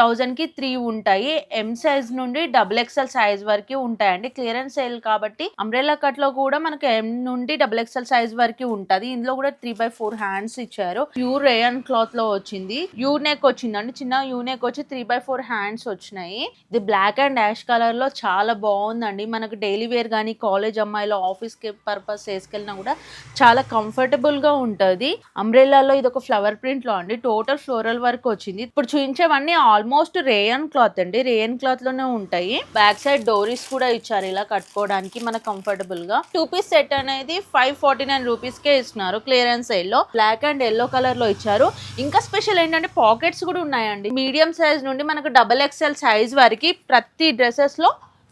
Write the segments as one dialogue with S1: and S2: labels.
S1: థౌజండ్కి త్రీ ఉంటాయి. M size నుండి డబుల్ ఎక్స్ఎల్ సైజ్ వరకు ఉంటాయండి. క్లియరెన్స్ సేల్ కాబట్టి అంబ్రెల్లా కట్లో కూడా మనకి ఎం నుండి డబుల్ ఎక్స్ఎల్ సైజ్ వరకు ఉంటుంది. ఇందులో కూడా త్రీ బై ఫోర్ హ్యాండ్స్ ఇచ్చారు. ప్యూర్ రేయన్ క్లాత్లో వచ్చింది. యూ నెక్ వచ్చిందండి. చిన్న యూ నెక్ వచ్చి త్రీ బై ఫోర్ హ్యాండ్స్ వచ్చినాయి. ఇది బ్లాక్ అండ్ యాష్ కలర్లో చాలా బాగుందండి. మనకు డైలీ వేర్ కానీ కాలేజ్ అమ్మాయిలు ఆఫీస్కి పర్పస్ వేసుకెళ్ళినా కూడా చాలా కంఫర్టబుల్గా ఉంటది. అంబ్రెల్లాలో ఇది ఒక ఫ్లవర్ ప్రింట్లో అండి. టోటల్ ఫ్లోరల్ వర్క్ వచ్చింది. ఇప్పుడు చూపించేవన్నీ ఆల్మోస్ట్ రేయన్ క్లాత్ అండి. రేయన్ క్లాత్లోనే ఉంటాయి. బ్యాక్ సైడ్ డోరీస్ కూడా ఇచ్చారు ఇలా కట్టుకోవడానికి మన కంఫర్టబుల్గా. టూ పీస్ సెట్ అనేది ఫైవ్ ఫార్టీ నైన్ రూపీస్ కే ఇస్తున్నారు క్లియరెన్స్ ఎల్లో లో. బ్లాక్ అండ్ ఎల్లో కలర్లో ఇచ్చారు. ఇంకా స్పెషల్ ఏంటంటే పాకెట్స్ కూడా ఉన్నాయండి. మీడియం సైజ్ నుండి మనకు డబల్ ఎక్స్ఎల్ సైజ్ వరకు ప్రతి డ్రెస్సెస్లో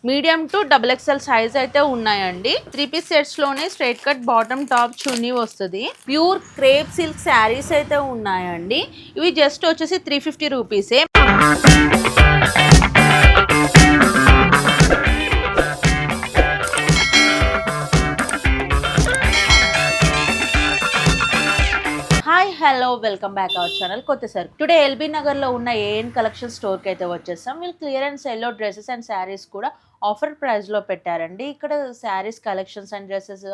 S1: medium to double XL size అయితే ఉన్నాయండి. Three piece సెట్స్లోనే straight cut bottom top chunni వస్తుంది. ప్యూర్ క్రేప్ సిల్క్ శారీస్ అయితే ఉన్నాయండి. ఇవి జస్ట్ వచ్చేసి త్రీ ఫిఫ్టీ రూపీసే hello welcome back our channel కొత్త సార్. టుడే ఎల్బీ నగర్లో ఉన్న ఏఎన్ కలెక్షన్ స్టోర్కి అయితే వచ్చేస్తాం వీళ్ళు clearance yellow dresses and saris కూడా ఆఫర్ ప్రైస్లో పెట్టారండి. ఇక్కడ శారీస్ కలెక్షన్స్ అండ్ డ్రెస్సెస్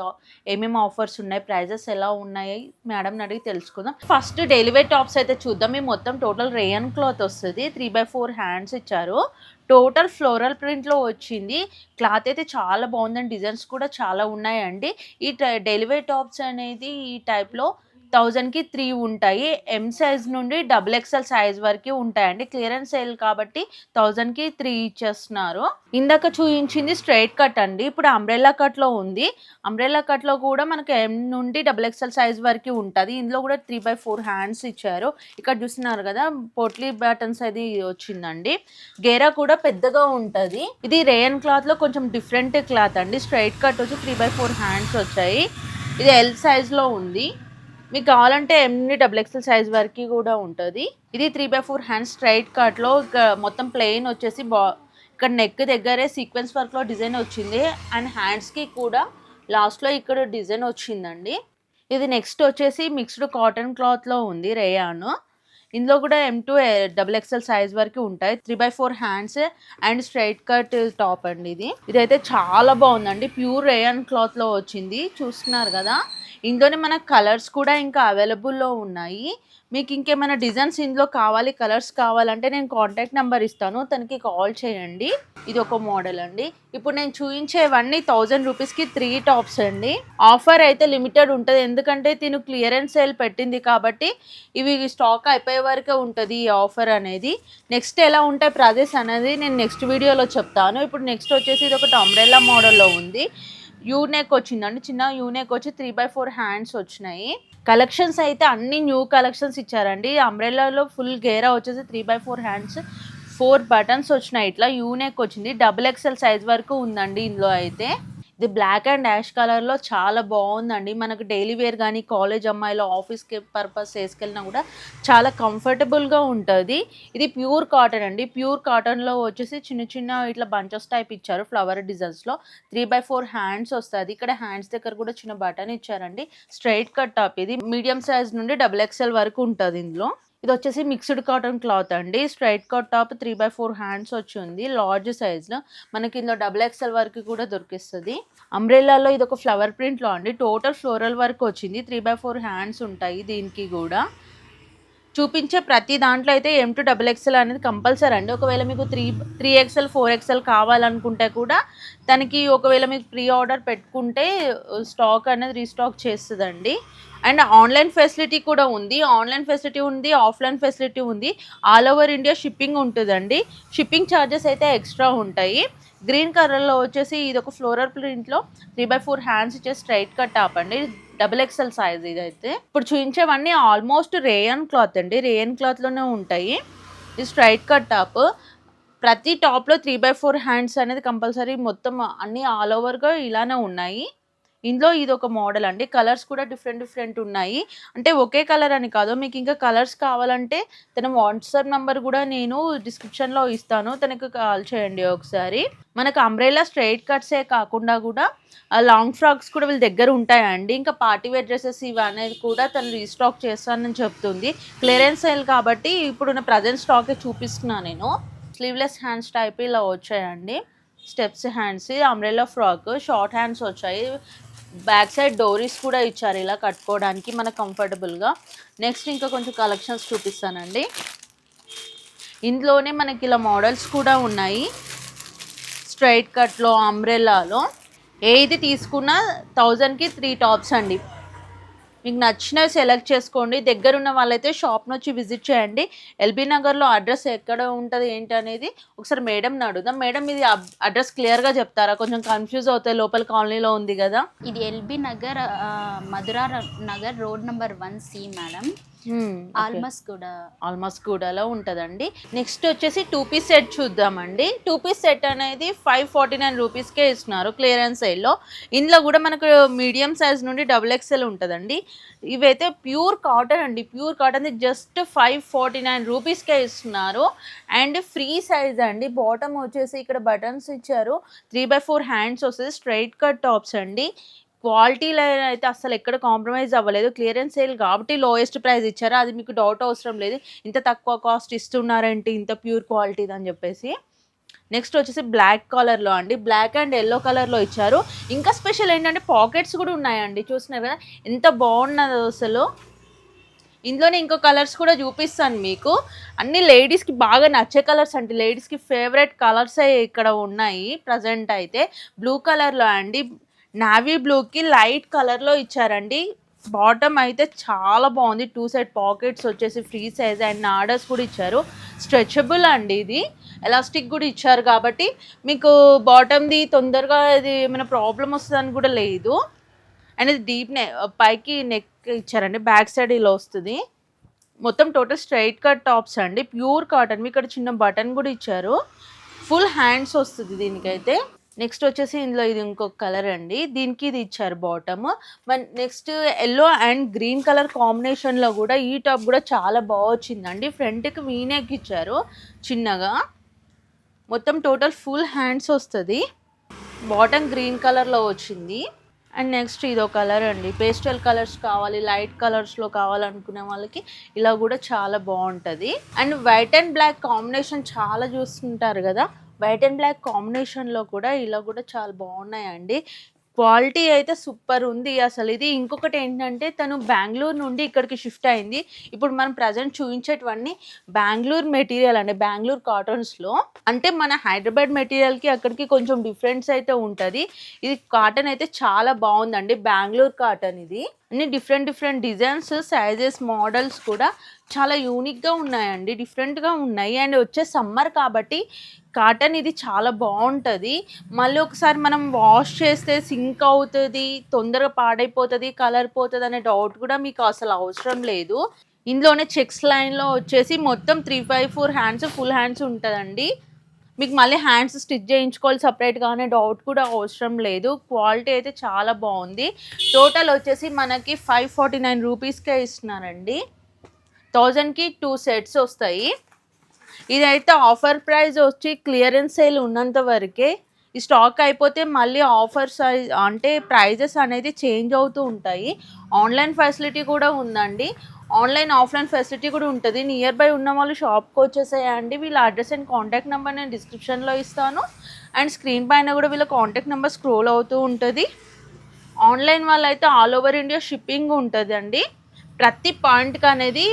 S1: ఏమేమి ఆఫర్స్ ఉన్నాయి ప్రైజెస్ ఎలా ఉన్నాయి మేడం అడిగి తెలుసుకుందాం. ఫస్ట్ డెలివరీ టాప్స్ అయితే చూద్దాం. ఈ మొత్తం టోటల్ రేయన్ క్లాత్ వస్తుంది. త్రీ బై ఫోర్ హ్యాండ్స్ ఇచ్చారు. టోటల్ ఫ్లోరల్ ప్రింట్లో వచ్చింది. క్లాత్ అయితే చాలా బాగుందండి. డిజైన్స్ కూడా చాలా ఉన్నాయండి. ఈ డెలివరీ టాప్స్ అనేది ఈ టైప్లో థౌజండ్కి త్రీ ఉంటాయి. ఎం సైజ్ నుండి డబుల్ ఎక్స్ఎల్ సైజ్ వరకు ఉంటాయండి. క్లియరెన్స్ సేల్ కాబట్టి థౌజండ్కి త్రీ ఇచ్చేస్తున్నారు. ఇందాక చూపించింది స్ట్రైట్ కట్ అండి. ఇప్పుడు అంబ్రెల్లా కట్లో ఉంది. అంబ్రెల్లా కట్లో కూడా మనకి ఎం నుండి డబుల్ ఎక్స్ఎల్ సైజ్ వరకు ఉంటుంది. ఇందులో కూడా త్రీ బై ఫోర్ హ్యాండ్స్ ఇచ్చారు. ఇక్కడ చూస్తున్నారు కదా పోట్లీ బటన్స్ అది వచ్చిందండి. గేరా కూడా పెద్దగా ఉంటుంది. ఇది రేయన్ క్లాత్లో కొంచెం డిఫరెంట్ క్లాత్ అండి. స్ట్రైట్ కట్ వచ్చి త్రీ బై ఫోర్ హ్యాండ్స్ వచ్చాయి. ఇది ఎల్ సైజ్లో ఉంది. మీకు కావాలంటే ఎన్ని డబుల్ ఎక్స్ఎల్ సైజ్ వరకు కూడా ఉంటుంది. ఇది three by four hand straight కట్లో మొత్తం ప్లెయిన్ వచ్చేసి బా ఇక్కడ నెక్ దగ్గరే సీక్వెన్స్ వర్క్లో డిజైన్ వచ్చింది. అండ్ హ్యాండ్స్కి కూడా లాస్ట్లో ఇక్కడ డిజైన్ వచ్చిందండి. ఇది నెక్స్ట్ వచ్చేసి మిక్స్డ్ కాటన్ క్లాత్లో ఉంది రేయాన్. ఇందులో కూడా M to double XL size వరకు ఉంటాయి. Three by four hands and straight cut top అండి ఇది. ఇదైతే చాలా బాగుందండి. ప్యూర్ రేయన్ క్లాత్లో వచ్చింది. చూస్తున్నారు కదా? ఇందులోనే మన కలర్స్ కూడా ఇంకా అవైలబుల్లో ఉన్నాయి. మీకు ఇంకేమైనా డిజైన్స్ ఇందులో కావాలి కలర్స్ కావాలంటే నేను కాంటాక్ట్ నెంబర్ ఇస్తాను. తనకి కాల్ చేయండి. ఇది ఒక మోడల్ అండి. ఇప్పుడు నేను చూపించేవన్నీ థౌజండ్ రూపీస్కి త్రీ టాప్స్ అండి. ఆఫర్ అయితే లిమిటెడ్ ఉంటుంది. ఎందుకంటే తిను క్లియరెన్స్ సేల్ పెట్టింది కాబట్టి ఇవి స్టాక్ అయిపోయే వరకే ఉంటుంది ఈ ఆఫర్ అనేది. నెక్స్ట్ ఎలా ఉంటాయి ప్రైజెస్ అనేది నేను నెక్స్ట్ వీడియోలో చెప్తాను. ఇప్పుడు నెక్స్ట్ వచ్చేసి ఇది ఒకటి అంబ్రెల్లా మోడల్లో ఉంది. యూనెక్ వచ్చిందండి. చిన్న యూనెక్ వచ్చి త్రీ బై ఫోర్ హ్యాండ్స్ వచ్చినాయి. కలెక్షన్స్ అయితే అన్ని న్యూ కలెక్షన్స్ ఇచ్చారండి. అంబ్రెల్లాలో ఫుల్ గేరా వచ్చేసి three by four hands four buttons వచ్చినాయి. ఇట్లా యూనెక్ వచ్చింది. డబుల్ ఎక్స్ఎల్ సైజ్ వరకు ఉందండి ఇందులో అయితే. ఇది బ్లాక్ అండ్ యాష్ కలర్లో చాలా బాగుందండి. మనకు డైలీ వేర్ కానీ కాలేజ్ అమ్మాయిలు ఆఫీస్కి పర్పస్ వేసుకెళ్ళినా కూడా చాలా కంఫర్టబుల్గా ఉంటుంది. ఇది ప్యూర్ కాటన్ అండి. ప్యూర్ కాటన్లో వచ్చేసి చిన్న చిన్న ఇట్లా బంచెస్ టైప్ ఇచ్చారు ఫ్లవర్ డిజైన్స్లో. త్రీ బై ఫోర్ హ్యాండ్స్ వస్తుంది. ఇక్కడ హ్యాండ్స్ దగ్గర కూడా చిన్న బటన్ ఇచ్చారండి. స్ట్రైట్ కట్ టాప్ ఇది. మీడియం సైజ్ నుండి డబుల్ ఎక్స్ఎల్ వరకు ఉంటుంది ఇందులో. ఇది వచ్చేసి మిక్స్డ్ కాటన్ క్లాత్ అండి. Straight cut top three by four hands వచ్చి ఉంది లార్జ్ సైజ్లో మనకి ఇందులో డబుల్ ఎక్స్ఎల్ వరకు కూడా దొరికిస్తుంది. అంబ్రెల్లాలో ఇది ఒక ఫ్లవర్ ప్రింట్లో అండి. టోటల్ ఫ్లోరల్ వర్క్ వచ్చింది. త్రీ బై ఫోర్ హ్యాండ్స్ ఉంటాయి దీనికి కూడా. చూపించే ప్రతి దాంట్లో అయితే ఎం టు డబుల్ ఎక్స్ఎల్ అనేది కంపల్సరీ అండి. ఒకవేళ మీకు three three XL four XL కావాలనుకుంటే కూడా దానికి ఒకవేళ మీకు ప్రీ ఆర్డర్ పెట్టుకుంటే స్టాక్ అనేది రీస్టాక్ చేస్తుందండి. అండ్ ఆన్లైన్ ఫెసిలిటీ కూడా ఉంది. ఆన్లైన్ ఫెసిలిటీ ఉంది ఆఫ్లైన్ ఫెసిలిటీ ఉంది. ఆల్ ఓవర్ ఇండియా షిప్పింగ్ ఉంటుందండి. షిప్పింగ్ ఛార్జెస్ అయితే ఎక్స్ట్రా ఉంటాయి. గ్రీన్ కలర్లో వచ్చేసి ఇది ఒక ఫ్లోరల్ ప్రింట్లో త్రీ బై ఫోర్ హ్యాండ్స్ ఇచ్చే స్ట్రైట్ కట్ టాప్ అండి. డబుల్ ఎక్స్ఎల్ సైజ్ ఇదైతే. ఇప్పుడు చూపించేవన్నీ ఆల్మోస్ట్ రేయన్ క్లాత్ అండి. రేయన్ క్లాత్లోనే ఉంటాయి. ఇది స్ట్రైట్ కట్ టాప్. ప్రతి టాప్లో త్రీ బై ఫోర్ హ్యాండ్స్ అనేది కంపల్సరీ మొత్తం అన్నీ ఆల్ ఓవర్గా ఇలానే ఉన్నాయి. ఇందులో ఇది ఒక మోడల్ అండి. కలర్స్ కూడా డిఫరెంట్ డిఫరెంట్ ఉన్నాయి. అంటే ఒకే కలర్ అని కాదు. మీకు ఇంకా కలర్స్ కావాలంటే తన వాట్సాప్ నెంబర్ కూడా నేను డిస్క్రిప్షన్లో ఇస్తాను. తనకు కాల్ చేయండి ఒకసారి. మనకు అంబ్రెలా స్ట్రైట్ కట్సే కాకుండా కూడా లాంగ్ ఫ్రాక్స్ కూడా వీళ్ళ దగ్గర ఉంటాయండి. ఇంకా పార్టీ వేర్ డ్రెస్సెస్ ఇవి అనేది కూడా తను రీస్టాక్ చేస్తానని చెప్తుంది. క్లియరెన్స్ సేల్ కాబట్టి ఇప్పుడున్న ప్రజెంట్ స్టాకే చూపిస్తున్నాను నేను. స్లీవ్లెస్ హ్యాండ్స్ టైప్ ఇలా వచ్చాయండి. Steps hands umbrella frock short hands వచ్చాయి. బ్యాక్ సైడ్ డోరీస్ కూడా ఇచ్చారు ఇలా కట్టుకోవడానికి మనకు కంఫర్టబుల్గా. నెక్స్ట్ ఇంకా కొంచెం కలెక్షన్స్ చూపిస్తానండి. ఇందులోనే మనకి ఇలా మోడల్స్ కూడా ఉన్నాయి. స్ట్రైట్ కట్లో అంబ్రెల్లాలో. ఏది తీసుకున్నా థౌజండ్కి త్రీ టాప్స్ అండి. మీకు నచ్చినవి సెలెక్ట్ చేసుకోండి. దగ్గర ఉన్న వాళ్ళైతే షాప్ను వచ్చి విజిట్ చేయండి. ఎల్బీ నగర్లో అడ్రస్ ఎక్కడ ఉంటుంది ఏంటి అనేది ఒకసారి మేడంని అడుగుదాం. మేడం ఇది అడ్రస్ క్లియర్గా చెప్తారా? కొంచెం కన్ఫ్యూజ్ అవుతాయి లోపల కాలనీలో ఉంది కదా.
S2: ఇది LB Nagar Madhura Nagar road number one C madam. Almost కూడా.
S1: ఆల్మోస్ట్ కూడాలో ఉంటుందండి. నెక్స్ట్ వచ్చేసి టూ పీస్ సెట్ చూద్దామండి. టూ పీస్ సెట్ అనేది ఫైవ్ ఫార్టీ నైన్ రూపీస్కే ఇస్తున్నారు క్లియరెన్స్ సైడ్లో ఇందులో కూడా మనకు మీడియం సైజ్ నుండి డబుల్ ఎక్స్ఎల్ ఉంటుందండి. ఇవైతే ప్యూర్ కాటన్ అండి. Pure cotton just five forty nine రూపీస్కే ఇస్తున్నారు. అండ్ ఫ్రీ సైజ్ అండి. బాటమ్ వచ్చేసి ఇక్కడ బటన్స్ ఇచ్చారు. త్రీ బై ఫోర్ హ్యాండ్స్ వస్తుంది స్ట్రైట్ కట్ టాప్స్ అండి. క్వాలిటీలో అయితే అసలు ఎక్కడ కాంప్రమైజ్ అవ్వలేదు. క్లియరెన్స్ సేల్ కాబట్టి లోయెస్ట్ ప్రైస్ ఇచ్చారు. అది మీకు డౌట్ అవసరం లేదు. ఇంత తక్కువ కాస్ట్ ఇస్తున్నారేంటి? ఇంత ప్యూర్ క్వాలిటీ అని చెప్పేసి. నెక్స్ట్ వచ్చేసి బ్లాక్ కలర్లో అండి. బ్లాక్ అండ్ ఎల్లో కలర్లో ఇచ్చారు. ఇంకా స్పెషల్ ఏంటంటే పాకెట్స్ కూడా ఉన్నాయండి. చూసినారు కదా? ఎంత బాగున్నదో అసలు. ఇందులోనే ఇంకో కలర్స్ కూడా చూపిస్తాను మీకు. అన్ని లేడీస్కి బాగా నచ్చే కలర్స్ అండి లేడీస్కి ఫేవరెట్ కలర్స్ ఇక్కడ ఉన్నాయి. ప్రజెంట్ అయితే. బ్లూ కలర్లో అండి. నావీ బ్లూకి లైట్ కలర్లో ఇచ్చారండి. బాటమ్ అయితే చాలా బాగుంది. టూ సైడ్ పాకెట్స్ వచ్చేసి ఫ్రీ సైజ్ అండ్ ఆర్డర్స్ కూడా ఇచ్చారు. స్ట్రెచబుల్ అండి ఇది. ఎలాస్టిక్ కూడా ఇచ్చారు కాబట్టి మీకు బాటమ్ది తొందరగా ఇది ఏమైనా ప్రాబ్లం వస్తుందని కూడా లేదు. అండ్ ఇది డీప్ నె పైకి నెక్ ఇచ్చారండి. బ్యాక్ సైడ్ ఇలా వస్తుంది. మొత్తం టోటల్ స్ట్రైట్ కట్ టాప్స్ అండి. ప్యూర్ కాటన్ మీ ఇక్కడ చిన్న బటన్ కూడా ఇచ్చారు. ఫుల్ హ్యాండ్స్ వస్తుంది దీనికైతే. నెక్స్ట్ వచ్చేసి ఇందులో ఇది ఇంకొక కలర్ అండి. దీనికి ఇది ఇచ్చారు బాటమ్ మన next yellow and green colour కాంబినేషన్లో కూడా ఈ టాప్ కూడా చాలా బాగా వచ్చిందండి. ఫ్రంట్కి వీనెక్ ఇచ్చారు చిన్నగా. మొత్తం టోటల్ ఫుల్ హ్యాండ్స్ వస్తుంది. బాటమ్ గ్రీన్ కలర్లో వచ్చింది. అండ్ నెక్స్ట్ ఇదో కలర్ అండి. పేస్టల్ కలర్స్ కావాలి లైట్ కలర్స్లో కావాలనుకునే వాళ్ళకి ఇలా కూడా చాలా బాగుంటుంది. And white and black combination చాలా చూస్తుంటారు కదా. వైట్ అండ్ బ్లాక్ కాంబినేషన్లో కూడా ఇలా కూడా చాలా బాగున్నాయండి. క్వాలిటీ అయితే సూపర్ ఉంది అసలు. ఇది ఇంకొకటి ఏంటంటే తను బెంగళూరు నుండి ఇక్కడికి షిఫ్ట్ అయింది. ఇప్పుడు మనం ప్రజెంట్ చూపించేటివన్నీ బెంగళూరు మెటీరియల్ అండి బెంగళూరు కాటన్స్లో అంటే మన హైదరాబాద్ మెటీరియల్కి అక్కడికి కొంచెం డిఫరెన్స్ అయితే ఉంటుంది. ఇది కాటన్ అయితే చాలా బాగుందండి బెంగళూరు కాటన్ ఇది. అన్ని different different designs sizes models కూడా చాలా యూనిక్గా ఉన్నాయండి. డిఫరెంట్గా ఉన్నాయి. అండ్ వచ్చే సమ్మర్ కాబట్టి కాటన్ ఇది చాలా బాగుంటుంది. మళ్ళీ ఒకసారి మనం వాష్ చేస్తే సింక్ అవుతుంది తొందరగా పాడైపోతుంది కలర్ పోతుంది అనే డౌట్ కూడా మీకు అసలు అవసరం లేదు. ఇందులోనే చెక్స్ లైన్లో వచ్చేసి మొత్తం three five four hands full hands ఉంటుందండి. మీకు మళ్ళీ హ్యాండ్స్ స్టిచ్ చేయించుకోవాలి సపరేట్గా అనే డౌట్ కూడా అవసరం లేదు. క్వాలిటీ అయితే చాలా బాగుంది. టోటల్ వచ్చేసి మనకి ఫైవ్ ఫార్టీ నైన్ రూపీస్కే ఇస్తున్నారండి థౌజండ్కి టూ సెట్స్ వస్తాయి. ఇదైతే ఆఫర్ ప్రైస్ వచ్చి క్లియరెన్స్ సేల్ ఉన్నంత వరకే. ఈ స్టాక్ అయిపోతే మళ్ళీ ఆఫర్ సైజ్ అంటే ప్రైజెస్ అనేది చేంజ్ అవుతూ ఉంటాయి. ఆన్లైన్ ఫెసిలిటీ కూడా ఉందండి. ఆన్లైన్ ఆఫ్లైన్ ఫెసిలిటీ కూడా ఉంటుంది. నియర్ బై ఉన్న వాళ్ళు షాప్కి వచ్చేసేయండి. వీళ్ళ అడ్రస్ అండ్ కాంటాక్ట్ నెంబర్ నేను డిస్క్రిప్షన్లో ఇస్తాను. అండ్ స్క్రీన్ పైన కూడా వీళ్ళ కాంటాక్ట్ నెంబర్ స్క్రోల్ అవుతూ ఉంటుంది. ఆన్లైన్ వాళ్ళైతే ఆల్ ఓవర్ ఇండియా షిప్పింగ్ ఉంటుందండి. ప్రతి పాయింట్కి అనేది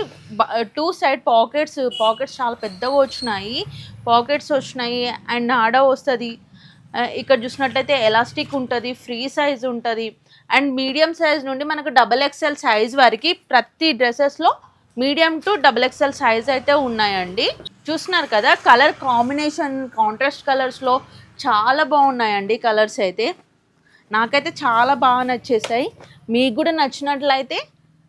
S1: టూ సైడ్ పాకెట్స్ పాకెట్స్ చాలా పెద్దగా వచ్చినాయి. పాకెట్స్ వచ్చినాయి. అండ్ ఆడ వస్తుంది. ఇక్కడ చూసినట్లయితే ఎలాస్టిక్ ఉంటుంది ఫ్రీ సైజ్ ఉంటుంది. అండ్ మీడియం సైజ్ నుండి మనకు డబల్ ఎక్స్ఎల్ సైజ్ వరకు ప్రతి డ్రెస్సెస్లో medium to double XL size అయితే ఉన్నాయండి. చూస్తున్నారు కదా కలర్ కాంబినేషన్ కాంట్రాస్ట్ కలర్స్లో చాలా బాగున్నాయండి కలర్స్ అయితే. నాకైతే చాలా బాగా నచ్చేసాయి. మీకు కూడా నచ్చినట్లయితే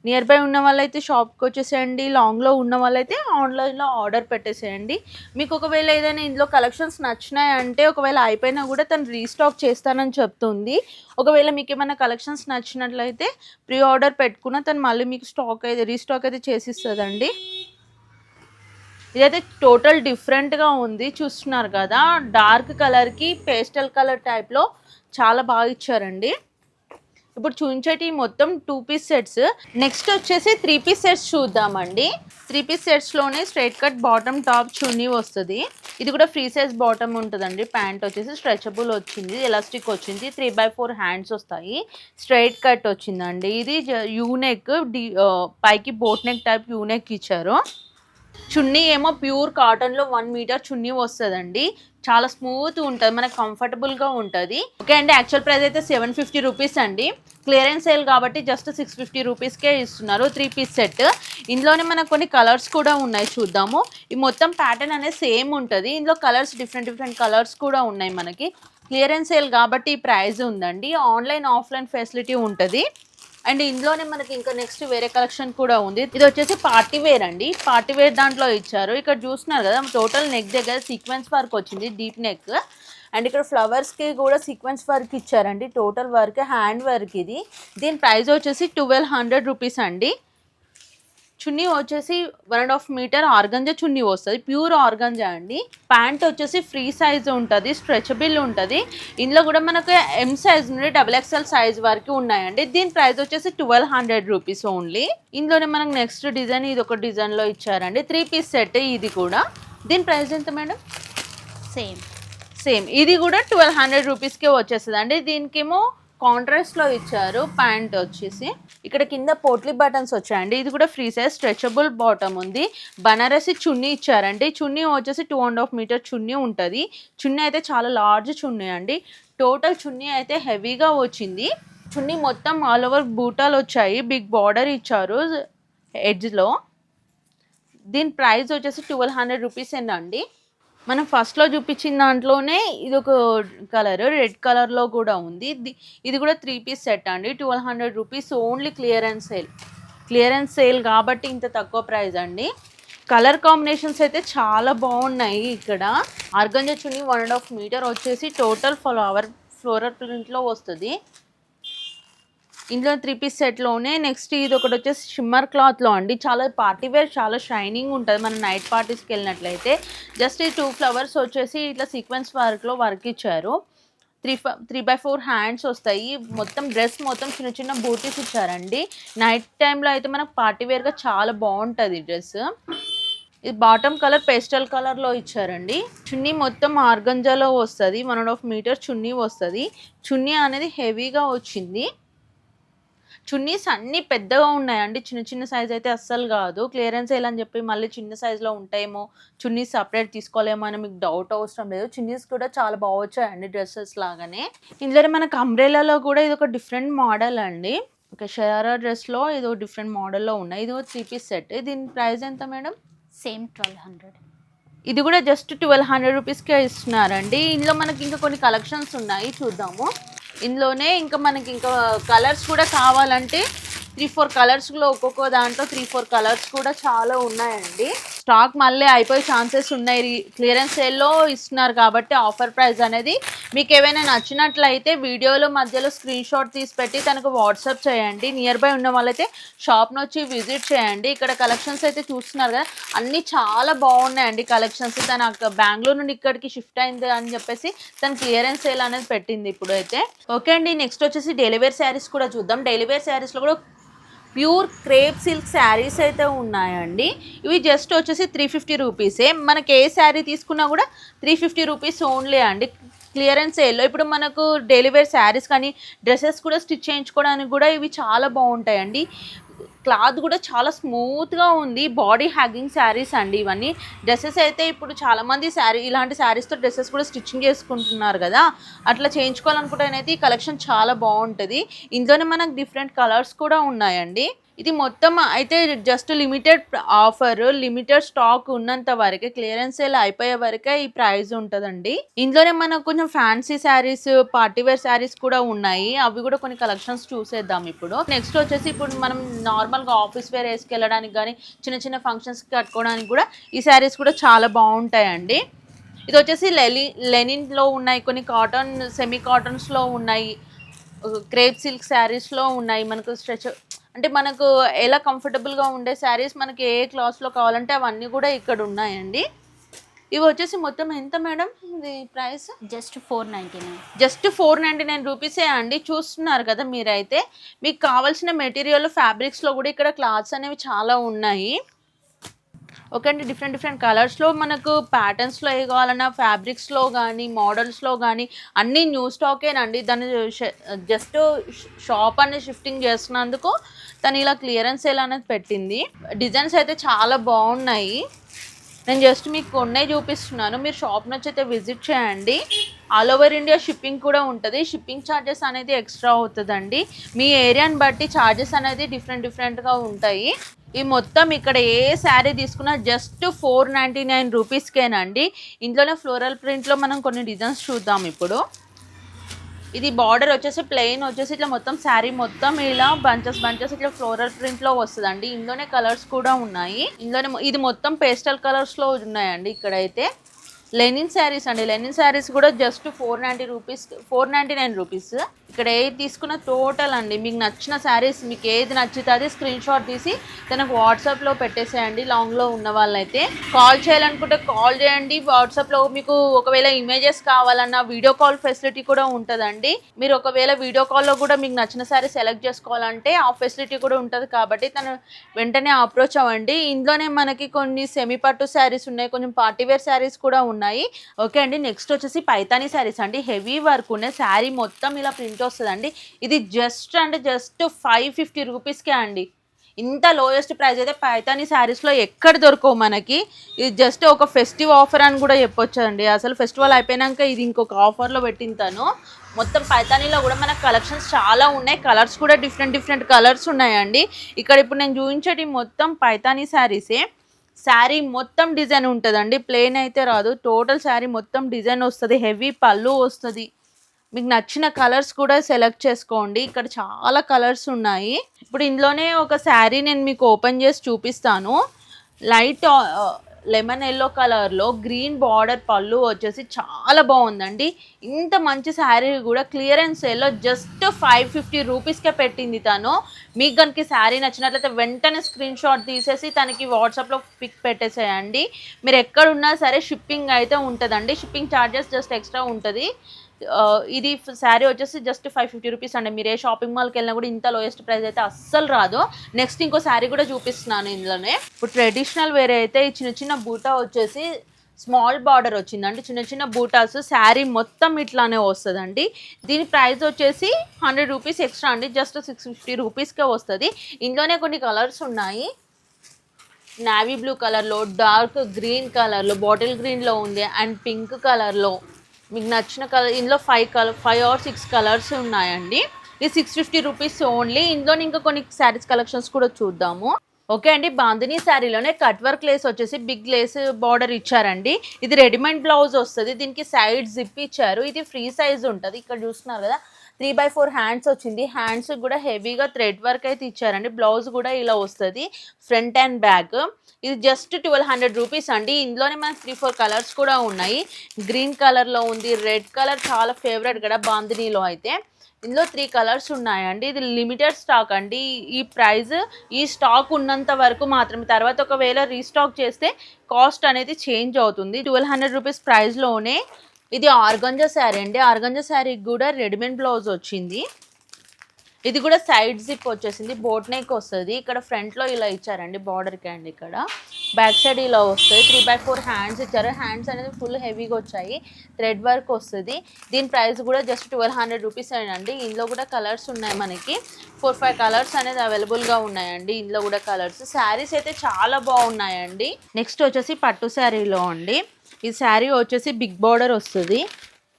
S1: నియర్ బై ఉన్న వాళ్ళైతే షాప్కి వచ్చేసేయండి. లాంగ్లో ఉన్న వాళ్ళైతే ఆన్లైన్లో ఆర్డర్ పెట్టేసేయండి. మీకు ఒకవేళ ఏదైనా ఇందులో కలెక్షన్స్ నచ్చినాయంటే ఒకవేళ అయిపోయినా కూడా తను రీస్టాక్ చేస్తానని చెప్తుంది. ఒకవేళ మీకు ఏమైనా కలెక్షన్స్ నచ్చినట్లయితే ప్రీ ఆర్డర్ పెట్టుకున్న తను మళ్ళీ మీకు స్టాక్ అయితే రీస్టాక్ అయితే చేసిస్తుందండి. ఇదైతే టోటల్ డిఫరెంట్గా ఉంది. చూస్తున్నారు కదా డార్క్ కలర్కి పేస్టల్ కలర్ టైప్లో చాలా బాగా ఇచ్చారండి. ఇప్పుడు చూపించేటి మొత్తం టూ పీస్ సెట్స్ నెక్స్ట్ వచ్చేసి త్రీ పీస్ సెట్స్ చూద్దామండి. Three piece సెట్స్లోనే straight cut bottom top chunni వస్తుంది. ఇది కూడా ఫ్రీ సైజ్ బాటమ్ ఉంటుందండి. ప్యాంట్ వచ్చేసి స్ట్రెచబుల్ వచ్చింది. ఎలాస్టిక్ వచ్చింది. త్రీ బై ఫోర్ హ్యాండ్స్ వస్తాయి. స్ట్రైట్ కట్ వచ్చిందండి. ఇది యూనెక్ డి uh, పైకి boat neck type U neck ఇచ్చారు. చున్నీ ఏమో ప్యూర్ కాటన్లో వన్ మీటర్ చున్నీ వస్తుందండి. చాలా స్మూత్ ఉంటుంది మనకు కంఫర్టబుల్గా ఉంటుంది. ఓకే అండి యాక్చువల్ ప్రైస్ అయితే సెవెన్ ఫిఫ్టీ రూపీస్ అండి. క్లియరెన్స్ సేల్ కాబట్టి జస్ట్ సిక్స్ ఫిఫ్టీ రూపీస్కే ఇస్తున్నారు త్రీ పీస్ సెట్ ఇందులోనే మనకు కొన్ని కలర్స్ కూడా ఉన్నాయి చూద్దాము. ఈ మొత్తం ప్యాటర్న్ అనేది సేమ్ ఉంటుంది. ఇందులో కలర్స్ డిఫరెంట్ డిఫరెంట్ కలర్స్ కూడా ఉన్నాయి మనకి. క్లియరెన్స్ సేల్ కాబట్టి ఈ ప్రైస్ ఉందండి. ఆన్లైన్ ఆఫ్లైన్ ఫెసిలిటీ ఉంటుంది. అండ్ ఇందులోనే మనకి ఇంకా నెక్స్ట్ వేరే కలెక్షన్ కూడా ఉంది. ఇది వచ్చేసి పార్టీ వేర్ అండి. పార్టీ వేర్ దాంట్లో ఇచ్చారు. ఇక్కడ చూస్తున్నారు కదా టోటల్ నెక్ దగ్గర సీక్వెన్స్ వర్క్ వచ్చింది డీప్ నెక్ అండ్ ఇక్కడ ఫ్లవర్స్కి కూడా సీక్వెన్స్ వర్క్ ఇచ్చారండి. టోటల్ వర్క్ హ్యాండ్ వర్క్ ఇది. దీని ప్రైస్ వచ్చేసి ట్వెల్వ్ హండ్రెడ్ రూపీస్ అండి. చున్నీ వచ్చేసి one and half meter organza chunni వస్తుంది. ప్యూర్ ఆర్గంజా అండి. ప్యాంట్ వచ్చేసి ఫ్రీ సైజ్ ఉంటుంది స్ట్రెచబుల్ ఉంటుంది. ఇందులో కూడా మనకు ఎం సైజ్ నుండి డబుల్ ఎక్స్ఎల్ సైజ్ వరకు ఉన్నాయండి. దీని ప్రైస్ వచ్చేసి ట్వెల్వ్ హండ్రెడ్ రూపీస్ ఓన్లీ ఇందులోనే మనకు నెక్స్ట్ డిజైన్ ఇది ఒక డిజైన్లో ఇచ్చారండి. త్రీ పీస్ సెట్ ఇది కూడా. దీని ప్రైస్ ఎంత మేడం?
S2: సేమ్
S1: సేమ్ ఇది కూడా ట్వెల్వ్ హండ్రెడ్ రూపీస్కే వచ్చేస్తుంది అండి దీనికేమో కాంట్రాస్ట్లో ఇచ్చారు ప్యాంట్ వచ్చేసి. ఇక్కడ కింద పోట్లీ బటన్స్ వచ్చాయండి. ఇది కూడా ఫ్రీ సైజ్ స్ట్రెచబుల్ బాటమ్ ఉంది. బనారసి చున్నీ ఇచ్చారండి. చున్నీ వచ్చేసి two and half meter chunni ఉంటుంది. చున్నీ అయితే చాలా లార్జ్ చున్నీ అండి. టోటల్ చున్నీ అయితే హెవీగా వచ్చింది. చున్నీ మొత్తం ఆల్ ఓవర్ బూటాలు వచ్చాయి. బిగ్ బార్డర్ ఇచ్చారు ఎడ్జ్లో దీని ప్రైస్ వచ్చేసి ట్వెల్వ్ హండ్రెడ్ రూపీస్ అండి. మనం ఫస్ట్లో చూపించిన దాంట్లోనే ఇది ఒక కలర్ రెడ్ కలర్లో కూడా ఉంది. ఇది- ఇది కూడా త్రీ పీస్ సెట్ అండి. Twelve hundred rupees only clearance sale clearance sale కాబట్టి ఇంత తక్కువ ప్రైస్ అండి. కలర్ కాంబినేషన్స్ అయితే చాలా బాగున్నాయి ఇక్కడ. Organza chunni one and half meter వచ్చేసి టోటల్ ఫ్లవర్ ఫ్లోరల్ ప్రింట్లో వస్తుంది. ఇందులో త్రీ పీస్ సెట్లోనే నెక్స్ట్ ఇది ఒకటి వచ్చేసి షిమ్మర్ క్లాత్లో అండి. చాలా పార్టీ వేర్ చాలా షైనింగ్ ఉంటుంది. మన నైట్ పార్టీస్కి వెళ్ళినట్లయితే జస్ట్ ఈ టూ ఫ్లవర్స్ వచ్చేసి ఇట్లా సీక్వెన్స్ వర్క్లో వర్క్ ఇచ్చారు. Three three by four hands వస్తాయి. మొత్తం డ్రెస్ మొత్తం చిన్న చిన్న బూటీస్ ఇచ్చారండి. నైట్ టైంలో అయితే మనకు పార్టీ వేర్గా చాలా బాగుంటుంది డ్రెస్ ఇది బాటమ్ కలర్ పేస్టల్ కలర్లో ఇచ్చారండి. చున్నీ మొత్తం ఆర్గంజాలో వస్తుంది. One and half meter chunni వస్తుంది. చున్నీ అనేది హెవీగా వచ్చింది. చున్నీస్ అన్నీ పెద్దగా ఉన్నాయండి. చిన్న చిన్న సైజ్ అయితే అస్సలు కాదు. క్లియరెన్స్ అని చెప్పి మళ్ళీ చిన్న సైజులో ఉంటాయేమో చున్నీస్ సపరేట్ తీసుకోలేమో అని మీకు డౌట్ అవసరం లేదు. చున్నీస్ కూడా చాలా బాగా వచ్చాయండి డ్రెస్సెస్ లాగానే. ఇందులో మనకు అంబ్రెలాలో కూడా ఇది ఒక డిఫరెంట్ మోడల్ అండి. ఒక షరారా డ్రెస్లో ఇది డిఫరెంట్ మోడల్లో ఉన్నాయి. ఇది ఒక త్రీ పీస్ సెట్ దీని ప్రైస్ ఎంత మేడం?
S2: సేమ్ ట్వెల్వ్ హండ్రెడ్
S1: ఇది కూడా జస్ట్ ట్వెల్వ్ హండ్రెడ్ రూపీస్కే ఇస్తున్నారండి. ఇందులో మనకి ఇంకా కొన్ని కలెక్షన్స్ ఉన్నాయి. చూద్దాము. ఇందులోనే ఇంకా మనకి ఇంకా కలర్స్ కూడా కావాలంటే త్రీ ఫోర్ కలర్స్లో ఒక్కొక్క దాంట్లో త్రీ ఫోర్ కలర్స్ కూడా చాలా ఉన్నాయండి. స్టాక్ మళ్ళీ అయిపోయే ఛాన్సెస్ ఉన్నాయి. క్లియరెన్స్ సేల్లో ఇస్తున్నారు కాబట్టి ఆఫర్ ప్రైస్ అనేది మీకు ఏమైనా నచ్చినట్లయితే వీడియోలో మధ్యలో స్క్రీన్ షాట్ తీసి పెట్టి తనకు వాట్సాప్ చేయండి. నియర్ బై ఉన్న వాళ్ళైతే షాప్ను వచ్చి విజిట్ చేయండి. ఇక్కడ కలెక్షన్స్ అయితే చూస్తున్నారు కదా అన్నీ చాలా బాగున్నాయండి కలెక్షన్స్. తన బెంగళూరు నుండి ఇక్కడికి షిఫ్ట్ అయింది అని చెప్పేసి తను క్లియరెన్స్ సేల్ అనేది పెట్టింది ఇప్పుడు అయితే ఓకే అండి నెక్స్ట్ వచ్చేసి డెలివరీ శారీస్ కూడా చూద్దాం. డెలివరీ శారీస్లో కూడా ప్యూర్ క్రేప్ సిల్క్ శారీస్ అయితే ఉన్నాయండి. ఇవి జస్ట్ వచ్చేసి త్రీ ఫిఫ్టీ రూపీసే మనకి ఏ శారీ తీసుకున్నా కూడా త్రీ ఫిఫ్టీ రూపీస్ ఓన్లీ అండి. క్లియరెన్స్ సేల్లో ఇప్పుడు మనకు డెలివరీ శారీస్ కానీ డ్రెస్సెస్ కూడా స్టిచ్ చేయించుకోవడానికి కూడా ఇవి చాలా బాగుంటాయండి. క్లాత్ కూడా చాలా స్మూత్గా ఉంది. బాడీ హ్యాగింగ్ శారీస్ అండి ఇవన్నీ. డ్రెస్సెస్ అయితే ఇప్పుడు చాలామంది శారీ ఇలాంటి శారీస్తో డ్రెస్సెస్ కూడా స్టిచ్చింగ్ చేసుకుంటున్నారు కదా. అట్లా చేయించుకోవాలనుకుంటేనైతే ఈ కలెక్షన్ చాలా బాగుంటుంది. ఇందులోనే మనకు డిఫరెంట్ కలర్స్ కూడా ఉన్నాయండి. ఇది మొత్తం అయితే just limited offer limited stock ఉన్నంత వరకే క్లియరెన్స్ సేల్ అయిపోయే వరకే ఈ ప్రైస్ ఉంటుందండి. ఇందులోనే మనకు కొంచెం ఫ్యాన్సీ శారీస్ పార్టీవేర్ శారీస్ కూడా ఉన్నాయి. అవి కూడా కొన్ని కలెక్షన్స్ చూసేద్దాం ఇప్పుడు. నెక్స్ట్ వచ్చేసి ఇప్పుడు మనం నార్మల్గా ఆఫీస్ వేర్ వేసుకెళ్ళడానికి కానీ చిన్న చిన్న ఫంక్షన్స్కి కట్టుకోవడానికి కూడా ఈ శారీస్ కూడా చాలా బాగుంటాయండి. ఇది వచ్చేసి లెలి లెనిన్లో ఉన్నాయి కొన్ని కాటన్ సెమీ కాటన్స్లో ఉన్నాయి క్రేప్ సిల్క్ శారీస్లో ఉన్నాయి మనకు స్ట్రెచ్ అంటే మనకు ఎలా కంఫర్టబుల్గా ఉండే శారీస్ మనకి ఏ క్లాత్స్లో కావాలంటే అవన్నీ కూడా ఇక్కడ ఉన్నాయండి. ఇవి వచ్చేసి మొత్తం ఎంత మేడం? ఇది price
S2: just four ninety nine
S1: just four ninety nine రూపీసే అండి. చూస్తున్నారు కదా మీరైతే. మీకు కావాల్సిన మెటీరియల్ ఫ్యాబ్రిక్స్లో కూడా ఇక్కడ క్లాత్స్ అనేవి చాలా ఉన్నాయి. ఓకే అండి డిఫరెంట్ డిఫరెంట్ కలర్స్లో మనకు ప్యాటర్న్స్లో ఏ కావాలన్నా ఫ్యాబ్రిక్స్లో కానీ మోడల్స్లో కానీ అన్నీ న్యూ స్టాకేనండి దాన్ని జస్ట్ షాప్ అనేది షిఫ్టింగ్ చేస్తున్నందుకు తను ఇలా క్లియరెన్స్ సేల్ అనేది పెట్టింది. డిజైన్స్ అయితే చాలా బాగున్నాయి. నేను జస్ట్ మీకు కొన్నే చూపిస్తున్నాను. మీరు షాప్ నుంచి అయితే విజిట్ చేయండి. ఆల్ ఓవర్ ఇండియా షిప్పింగ్ కూడా ఉంటుంది. షిప్పింగ్ ఛార్జెస్ అనేది ఎక్స్ట్రా అవుతుందండి. మీ ఏరియాని బట్టి ఛార్జెస్ అనేది డిఫరెంట్ డిఫరెంట్గా ఉంటాయి. ఈ మొత్తం ఇక్కడ ఏ శారీ తీసుకున్నా జస్ట్ ఫోర్ నైంటీ నైన్ రూపీస్కేనండి. ఇందులోనే ఫ్లోరల్ ప్రింట్లో మనం కొన్ని డిజైన్స్ చూద్దాం ఇప్పుడు. ఇది బార్డర్ వచ్చేసి ప్లెయిన్ వచ్చేసి ఇట్లా మొత్తం శారీ మొత్తం ఇలా బంచెస్ బంచెస్ ఇట్లా ఫ్లోరల్ ప్రింట్లో వస్తుందండి. ఇందులోనే కలర్స్ కూడా ఉన్నాయి. ఇందులోనే ఇది మొత్తం పేస్టల్ కలర్స్లో ఉన్నాయండి ఇక్కడైతే. లెనిన్ శారీస్ అండి. లెనిన్ శారీస్ కూడా just four ninety rupees four ninety nine rupees. ఇక్కడ ఏది తీసుకున్న టోటల్ అండి. మీకు నచ్చిన శారీస్ మీకు ఏది నచ్చితే అది స్క్రీన్ షాట్ తీసి తనకు వాట్సాప్లో పెట్టేసేయండి. లాంగ్లో ఉన్న వాళ్ళైతే కాల్ చేయాలనుకుంటే కాల్ చేయండి. వాట్సాప్లో మీకు ఒకవేళ ఇమేజెస్ కావాలన్నా వీడియో కాల్ ఫెసిలిటీ కూడా ఉంటుందండి. మీరు ఒకవేళ వీడియో కాల్లో కూడా మీకు నచ్చిన శారీ సెలెక్ట్ చేసుకోవాలంటే ఆ ఫెసిలిటీ కూడా ఉంటుంది కాబట్టి తను వెంటనే అప్రోచ్ అవ్వండి. ఇందులోనే మనకి కొన్ని సెమీ పట్టు శారీస్ ఉన్నాయి. కొంచెం పార్టీవేర్ శారీస్ కూడా ఉన్నాయి. ఓకే అండి. నెక్స్ట్ వచ్చేసి పైతానీ శారీస్ అండి. హెవీ వర్క్ ఉన్నాయి శారీ మొత్తం ఇలా ప్రింట్ వస్తుందండి. ఇది జస్ట్ అంటే జస్ట్ ఫైవ్ ఫిఫ్టీ రూపీస్కే అండి. ఇంత లోయెస్ట్ ప్రైస్ అయితే పైతాని శారీస్లో ఎక్కడ దొరకవు మనకి. ఇది జస్ట్ ఒక ఫెస్టివ్ ఆఫర్ అని కూడా చెప్పొచ్చు అండి అసలు ఫెస్టివల్ అయిపోయినాక ఇది ఇంకొక ఆఫర్లో పెట్టింతాను మొత్తం పైతానీలో కూడా మనకు కలెక్షన్స్ చాలా ఉన్నాయి. కలర్స్ కూడా డిఫరెంట్ డిఫరెంట్ కలర్స్ ఉన్నాయండి. ఇక్కడ ఇప్పుడు నేను చూపించేటి మొత్తం పైతానీ శారీసే శారీ మొత్తం డిజైన్ ఉంటుందండి. ప్లెయిన్ అయితే రాదు. టోటల్ శారీ మొత్తం డిజైన్ వస్తుంది. హెవీ పళ్ళు వస్తుంది. మీకు నచ్చిన కలర్స్ కూడా సెలెక్ట్ చేసుకోండి. ఇక్కడ చాలా కలర్స్ ఉన్నాయి. ఇప్పుడు ఇందులోనే ఒక శారీ నేను మీకు ఓపెన్ చేసి చూపిస్తాను. లైట్ లెమన్ ఎల్లో కలర్లో గ్రీన్ బార్డర్ పళ్ళు వచ్చేసి చాలా బాగుందండి. ఇంత మంచి శారీ కూడా క్లియరెన్స్ సేల్లో జస్ట్ ఫైవ్ ఫిఫ్టీ రూపీస్కే పెట్టింది తను. మీకు కనుక శారీ నచ్చినట్లయితే వెంటనే స్క్రీన్ షాట్ తీసేసి తనకి వాట్సాప్లో పిక్ పెట్టేసేయండి. మీరు ఎక్కడున్నా సరే షిప్పింగ్ అయితే ఉంటుందండి. షిప్పింగ్ ఛార్జెస్ జస్ట్ ఎక్స్ట్రా ఉంటుంది. ఇది శారీ వచ్చేసి జస్ట్ ఫైవ్ ఫిఫ్టీ రూపీస్ అండి. మీరు ఏ షాపింగ్ మాల్కి వెళ్ళినా కూడా ఇంత లోయెస్ట్ ప్రైస్ అయితే అస్సలు రాదు. నెక్స్ట్ ఇంకో శారీ కూడా చూపిస్తున్నాను ఇందులోనే. ఇప్పుడు ట్రెడిషనల్ వేరే అయితే ఈ చిన్న చిన్న బూటా వచ్చేసి స్మాల్ బార్డర్ వచ్చిందండి చిన్న చిన్న బూటాస్ శారీ మొత్తం ఇట్లానే వస్తుందండి. దీని ప్రైస్ వచ్చేసి హండ్రెడ్ రూపీస్ ఎక్స్ట్రా అండి. జస్ట్ సిక్స్ ఫిఫ్టీ రూపీస్కే వస్తుంది. ఇందులోనే కొన్ని కలర్స్ ఉన్నాయి. నావీ బ్లూ కలర్లో డార్క్ గ్రీన్ కలర్లో బాటిల్ గ్రీన్లో ఉంది అండ్ పింక్ కలర్లో. మీకు నచ్చిన కలర్ ఇందులో five colour five or six colours ఉన్నాయండి. ఇది సిక్స్ ఫిఫ్టీ రూపీస్ ఓన్లీ. ఇందులో ఇంకా కొన్ని శారీస్ కలెక్షన్స్ కూడా చూద్దాము. ఓకే అండి బాందినీ శారీలోనే కట్ వర్క్ లేస్ వచ్చేసి బిగ్ లేస్ బార్డర్ ఇచ్చారండి. ఇది రెడీమేడ్ బ్లౌజ్ వస్తుంది దీనికి సైడ్ జిప్ ఇచ్చారు. ఇది ఫ్రీ సైజ్ ఉంటుంది ఇక్కడ చూస్తున్నారు కదా. త్రీ బై ఫోర్ హ్యాండ్స్ వచ్చింది. హ్యాండ్స్ కూడా హెవీగా థ్రెడ్ వర్క్ అయితే ఇచ్చారండి. బ్లౌజ్ కూడా ఇలా వస్తుంది ఫ్రంట్ అండ్ బ్యాక్ ఇది జస్ట్ ట్వెల్వ్ హండ్రెడ్ రూపీస్ అండి. ఇందులోనే మనకి త్రీ ఫోర్ కలర్స్ కూడా ఉన్నాయి. గ్రీన్ కలర్లో ఉంది రెడ్ కలర్ చాలా ఫేవరెట్ కదా బాందినీలో అయితే. ఇందులో త్రీ కలర్స్ ఉన్నాయండి. ఇది లిమిటెడ్ స్టాక్ అండి. ఈ ప్రైస్ ఈ స్టాక్ ఉన్నంత వరకు మాత్రమే. తర్వాత ఒకవేళ రీస్టాక్ చేస్తే కాస్ట్ అనేది చేంజ్ అవుతుంది. ట్వెల్వ్ హండ్రెడ్ రూపీస్ ప్రైస్లోనే ఇది ఆర్గంజా శారీ అండి. ఆర్గంజా శారీకి కూడా రెడీమేడ్ బ్లౌజ్ వచ్చింది. ఇది కూడా సైడ్ జిప్ వచ్చేసింది. బోట్ నెక్ వస్తుంది. ఇక్కడ ఫ్రంట్లో ఇలా ఇచ్చారండి బార్డర్కి అండి ఇక్కడ. బ్యాక్ సైడ్ ఇలా వస్తుంది. త్రీ బై ఫోర్ హ్యాండ్స్ ఇచ్చారు. హ్యాండ్స్ అనేది ఫుల్ హెవీగా వచ్చాయి. థ్రెడ్ వర్క్ వస్తుంది. దీని ప్రైస్ కూడా జస్ట్ ట్వెల్వ్ హండ్రెడ్ రూపీస్ అండి. ఇందులో కూడా కలర్స్ ఉన్నాయి మనకి. ఫోర్ ఫైవ్ కలర్స్ అనేది అవైలబుల్గా ఉన్నాయండి. ఇందులో కూడా కలర్స్. శారీస్ అయితే చాలా బాగున్నాయండి. నెక్స్ట్ వచ్చేసి పట్టు శారీలో అండి. ఈ శారీ వచ్చేసి బిగ్ బార్డర్ వస్తుంది.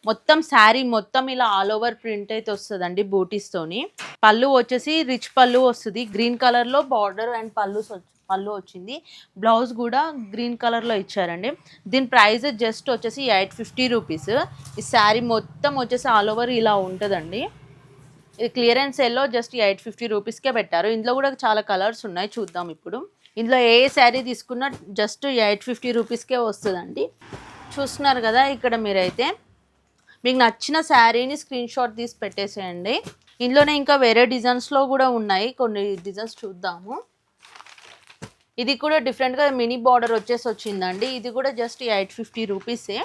S1: మొత్తం శారీ మొత్తం ఇలా ఆల్ ఓవర్ ప్రింట్ అయితే వస్తుందండి బూటీస్తోని పళ్ళు వచ్చేసి రిచ్ పళ్ళు వస్తుంది. గ్రీన్ కలర్లో బార్డర్ అండ్ పళ్ళు పళ్ళు వచ్చింది. బ్లౌజ్ కూడా గ్రీన్ కలర్లో ఇచ్చారండి. దీని ప్రైస్ జస్ట్ వచ్చేసి ఎయిట్ ఫిఫ్టీ రూపీస్ ఈ శారీ మొత్తం వచ్చేసి ఆల్ ఓవర్ ఇలా ఉంటుందండి. ఇది clearance yellow just eight fifty రూపీస్కే పెట్టారు. ఇందులో కూడా చాలా కలర్స్ ఉన్నాయి. చూద్దాం ఇప్పుడు. ఇందులో ఏ శారీ తీసుకున్నా జస్ట్ ఎయిట్ ఫిఫ్టీ రూపీస్కే వస్తుందండి. చూస్తున్నారు కదా ఇక్కడ మీరైతే. మీకు నచ్చిన శారీని స్క్రీన్ షాట్ తీసి పెట్టేసేయండి. ఇందులోనే ఇంకా వేరే డిజైన్స్లో కూడా ఉన్నాయి. కొన్ని డిజైన్స్ చూద్దాము. ఇది కూడా డిఫరెంట్గా మినీ బార్డర్ వచ్చేసి వచ్చిందండి. ఇది కూడా జస్ట్ ఎయిట్ ఫిఫ్టీ రూపీసే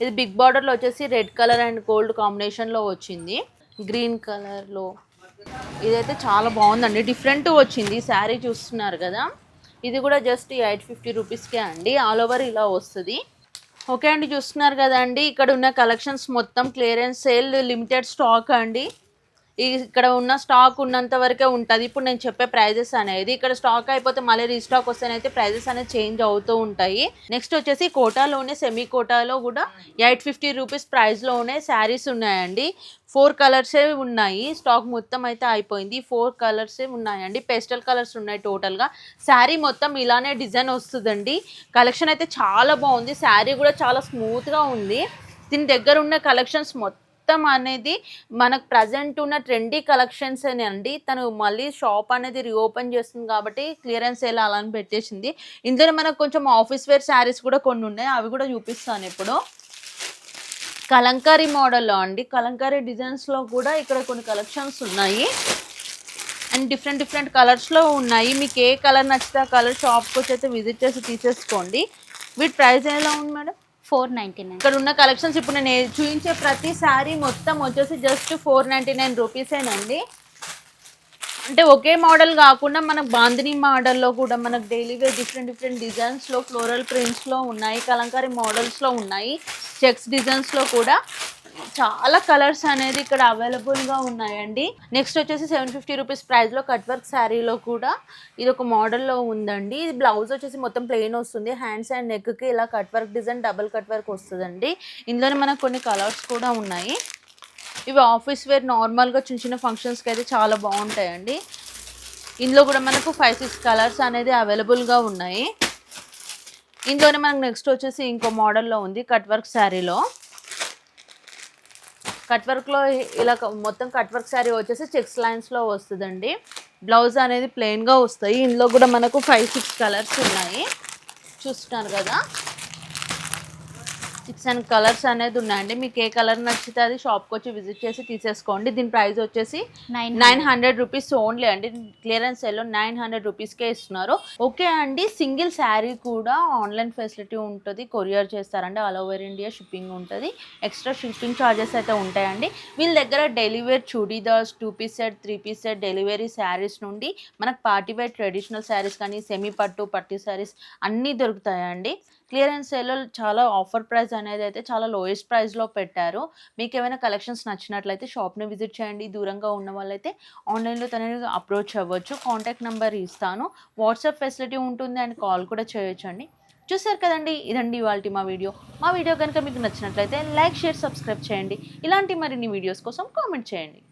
S1: ఇది బిగ్ బార్డర్లో వచ్చేసి రెడ్ కలర్ అండ్ గోల్డ్ కాంబినేషన్లో వచ్చింది. గ్రీన్ కలర్లో ఇదైతే చాలా బాగుందండి. డిఫరెంట్ వచ్చింది. శారీ చూస్తున్నారు కదా. ఇది కూడా జస్ట్ ఎయిట్ ఫిఫ్టీ రూపీస్కే అండి. ఆల్ ఓవర్ ఇలా వస్తుంది. ఓకే అండి చూస్తున్నారు కదండి. ఇక్కడ ఉన్న కలెక్షన్స్ మొత్తం క్లియరెన్స్ సేల్ లిమిటెడ్ స్టాక్ అండి. ఇక్కడ ఉన్న స్టాక్ ఉన్నంత వరకే ఉంటుంది. ఇప్పుడు నేను చెప్పే ప్రైజెస్ అనేది ఇక్కడ స్టాక్ అయిపోతే మళ్ళీ రీస్టాక్ వస్తేనైతే ప్రైజెస్ అనేది చేంజ్ అవుతూ ఉంటాయి. నెక్స్ట్ వచ్చేసి కోటాలోనే సెమీ కోటాలో కూడా ఎయిట్ ఫిఫ్టీ రూపీస్ ప్రైస్లోనే శారీస్ ఉన్నాయండి. ఫోర్ కలర్సే ఉన్నాయి. స్టాక్ మొత్తం అయితే అయిపోయింది. ఫోర్ కలర్సే ఉన్నాయండి. పేస్టల్ కలర్స్ ఉన్నాయి టోటల్గా శారీ మొత్తం ఇలానే డిజైన్ వస్తుందండి. కలెక్షన్ అయితే చాలా బాగుంది. శారీ కూడా చాలా స్మూత్గా ఉంది. దీని దగ్గర ఉన్న కలెక్షన్స్ మొత్తం మొత్తం అనేది మనకు ప్రజెంట్ ఉన్న ట్రెండీ కలెక్షన్స్ అండి. తను మళ్ళీ షాప్ అనేది రీఓపెన్ చేస్తుంది కాబట్టి క్లియరెన్స్ సేల్ అలా అని పెట్టేసింది. ఇందులో మనకు కొంచెం ఆఫీస్ వేర్ శారీస్ కూడా కొన్ని ఉన్నాయి. అవి కూడా చూపిస్తాను ఇప్పుడు. కలంకారీ మోడల్లో అండి. కలంకారీ డిజైన్స్లో కూడా ఇక్కడ కొన్ని కలెక్షన్స్ ఉన్నాయి. అండ్ డిఫరెంట్ డిఫరెంట్ కలర్స్లో ఉన్నాయి. మీకు ఏ కలర్ నచ్చితే ఆ కలర్ షాప్కి వచ్చి అయితే విజిట్ చేసి తీసేసుకోండి. వీటి ప్రైస్ ఎలా ఉంది మేడం
S2: ఫోర్ నైంటీ నైన్.
S1: ఇక్కడ ఉన్న కలెక్షన్స్ ఇప్పుడు నేను చూపించే ప్రతి శారీ మొత్తం వచ్చేసి జస్ట్ ఫోర్ నైంటీ నైన్ రూపీసేనండి. అంటే ఒకే మోడల్ కాకుండా మనకు బాందిని మోడల్లో కూడా మనకు డైలీ వేర్ డిఫరెంట్ డిఫరెంట్ డిజైన్స్లో ఫ్లోరల్ ప్రింట్స్లో ఉన్నాయి కలంకారీ మోడల్స్లో ఉన్నాయి చెక్స్ డిజైన్స్లో కూడా చాలా కలర్స్ అనేది ఇక్కడ అవైలబుల్గా ఉన్నాయండి. నెక్స్ట్ వచ్చేసి సెవెన్ ఫిఫ్టీ రూపీస్ ప్రైస్లో కట్ వర్క్ శారీలో కూడా ఇది ఒక మోడల్లో ఉందండి. ఇది బ్లౌజ్ వచ్చేసి మొత్తం ప్లెయిన్ వస్తుంది. హ్యాండ్స్ అండ్ నెక్కి ఇలా cut work design double cut work వస్తుందండి. ఇందులోనే మనకు కొన్ని కలర్స్ కూడా ఉన్నాయి. ఇవి ఆఫీస్ వేర్ నార్మల్గా చిన్న చిన్న ఫంక్షన్స్కి అయితే చాలా బాగుంటాయండి. ఇందులో కూడా మనకు ఫైవ్ సిక్స్ కలర్స్ అనేది అవైలబుల్గా ఉన్నాయి. ఇందులోనే మనకు నెక్స్ట్ వచ్చేసి ఇంకో మోడల్లో ఉంది కట్ వర్క్ శారీలో కట్ వర్క్లో ఇలా మొత్తం కట్ వర్క్ శారీ వచ్చేసి చెక్స్ లైన్స్లో వస్తుందండి. బ్లౌజ్ అనేది ప్లెయిన్గా వస్తాయి. ఇందులో కూడా మనకు ఫైవ్ సిక్స్ కలర్స్ ఉన్నాయి. చూస్తున్నారు కదా? సిక్స్ అండ్ కలర్స్ అనేది ఉన్నాయండి. మీకు ఏ కలర్ నచ్చితే అది షాప్కి వచ్చి విజిట్ చేసి తీసేసుకోండి. దీని ప్రైస్ వచ్చేసి
S2: nine
S1: nine hundred rupees only అండి. క్లియరెన్స్ సేల్లో నైన్ హండ్రెడ్ రూపీస్కే ఇస్తున్నారు. ఓకే అండి. సింగిల్ శారీ కూడా ఆన్లైన్ ఫెసిలిటీ ఉంటుంది. కొరియర్ చేస్తారండి. ఆల్ ఓవర్ ఇండియా షిప్పింగ్ ఉంటుంది. ఎక్స్ట్రా షిప్పింగ్ ఛార్జెస్ అయితే ఉంటాయండి. వీళ్ళ దగ్గర delivery churidars two piece set three piece set delivery saris నుండి మనకు పార్టీ వేర్ ట్రెడిషనల్ శారీస్ కానీ సెమీ పట్టు పట్టు శారీస్ అన్నీ దొరుకుతాయండి. క్లియరెన్స్ సేల్లో చాలా ఆఫర్ ప్రైస్ అనేది అయితే చాలా లోయెస్ట్ ప్రైస్లో పెట్టారు. మీకు ఏమైనా కలెక్షన్స్ నచ్చినట్లయితే షాప్ని విజిట్ చేయండి. దూరంగా ఉన్న వాళ్ళైతే ఆన్లైన్లో తనని అప్రోచ్ అవ్వచ్చు. కాంటాక్ట్ నెంబర్ ఇస్తాను. వాట్సాప్ ఫెసిలిటీ ఉంటుంది అండ్ కాల్ కూడా చేయొచ్చండి. చూసారు కదండి? ఇదండి ఇవాళ మా వీడియో. మా వీడియో కనుక మీకు నచ్చినట్లయితే లైక్ షేర్ సబ్స్క్రైబ్ చేయండి. ఇలాంటి మరిన్ని వీడియోస్ కోసం కామెంట్ చేయండి.